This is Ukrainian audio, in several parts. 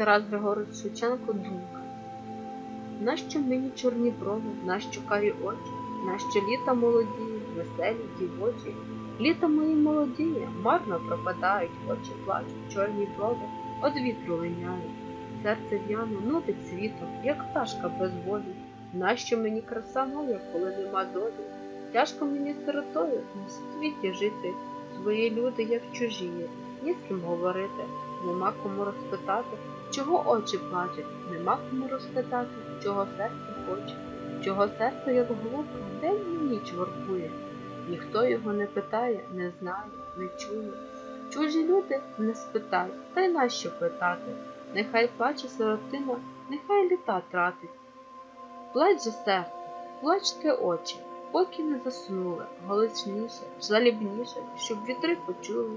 Тарас Григорович Шевченко думка. Нащо мені чорні брови, нащо карі очі, нащо літа молоді, веселі дівочі, літа мої молоді, марно пропадають, очі плачуть, чорні брови, од вітру линяють. Серце в'яно нудить світом, як пташка без волі. Нащо мені краса моя, коли нема долі? Тяжко мені сиротою на світі жити, свої люди, як чужі, ні з ким говорити, нема кому розпитати, чого очі плачуть, нема кому розпитати, чого серце хоче, чого серце, як голубка, день і ніч воркує. Ніхто його не питає, не знає, не чує. Чужі люди не спитають, та й нащо питати? Нехай плаче сиротина, нехай літа тратить. Плач же серце, плачте очі, поки не заснули, голосніше, жалібніше, щоб вітри почули,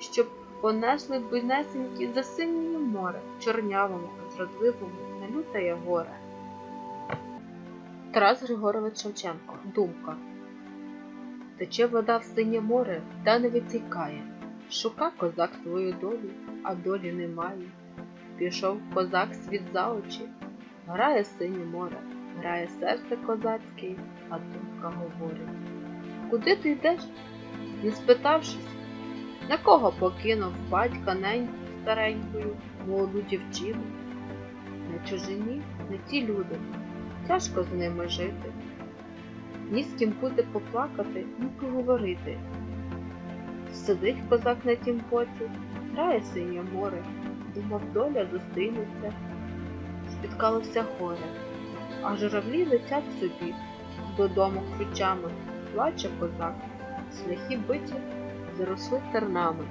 щоб понесли бинесенькі за синє море, чорнявому, зрадливому, не лютає горе. Тарас Григорович Шевченко. Думка. Тече вода в синє море, та не витікає. Шука козак свою долю, а долі немає. Пішов козак світ за очі, грає синє море, грає серце козацьке, а думка говорить. Куди ти йдеш? Не спитавшись, на кого покинув батька неньку старенькою, молоду дівчину? На чужині не ті люди, тяжко з ними жити. Ні з ким буде поплакати, ні поговорити. Сидить козак на тім поці, грає синє море, думав, доля зустрінеться, спіткалося горе, а журавлі летять собі. Додому ключами, плаче козак, шляхи биті заросли тернами.